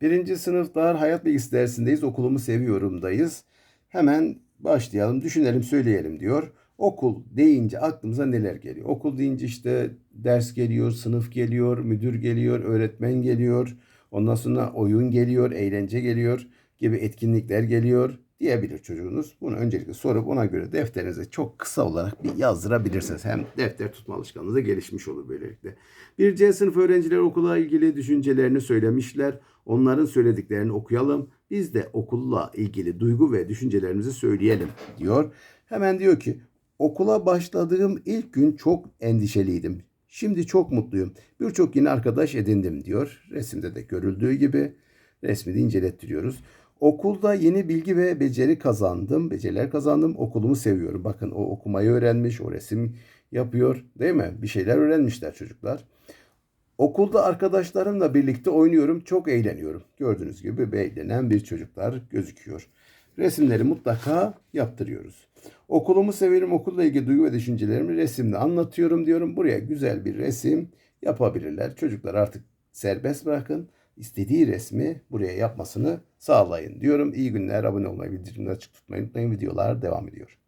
Birinci sınıflar hayat bilgisi dersindeyiz. Okulumu seviyorumdayız. Hemen başlayalım, düşünelim, söyleyelim diyor. Okul deyince aklımıza neler geliyor? Okul deyince işte ders geliyor, sınıf geliyor, müdür geliyor, öğretmen geliyor. Ondan sonra oyun geliyor, eğlence geliyor gibi etkinlikler geliyor diyebilir çocuğunuz. Bunu öncelikle sorup ona göre defterinize çok kısa olarak bir yazdırabilirsiniz. Hem defter tutma alışkanlığı da gelişmiş olur böylelikle. Bir C sınıf öğrencileri okula ilgili düşüncelerini söylemişler. Onların söylediklerini okuyalım. Biz de okulla ilgili duygu ve düşüncelerimizi söyleyelim diyor. Hemen diyor ki okula başladığım ilk gün çok endişeliydim. Şimdi çok mutluyum. Birçok yeni arkadaş edindim diyor. Resimde de görüldüğü gibi resmi de incelettiriyoruz. Okulda yeni bilgi ve beceri kazandım. Beceriler kazandım. Okulumu seviyorum. Bakın o okumayı öğrenmiş, o resim yapıyor değil mi? Bir şeyler öğrenmişler çocuklar. Okulda arkadaşlarımla birlikte oynuyorum. Çok eğleniyorum. Gördüğünüz gibi eğlenen bir çocuklar gözüküyor. Resimleri mutlaka yaptırıyoruz. Okulumu severim. Okulla ilgili duygu ve düşüncelerimi resimle anlatıyorum diyorum. Buraya güzel bir resim yapabilirler. Çocuklar artık serbest bırakın. İstediği resmi buraya yapmasını sağlayın diyorum. İyi günler. Abone olmayı, bildirimleri açık tutmayı unutmayın. Videolar devam ediyor.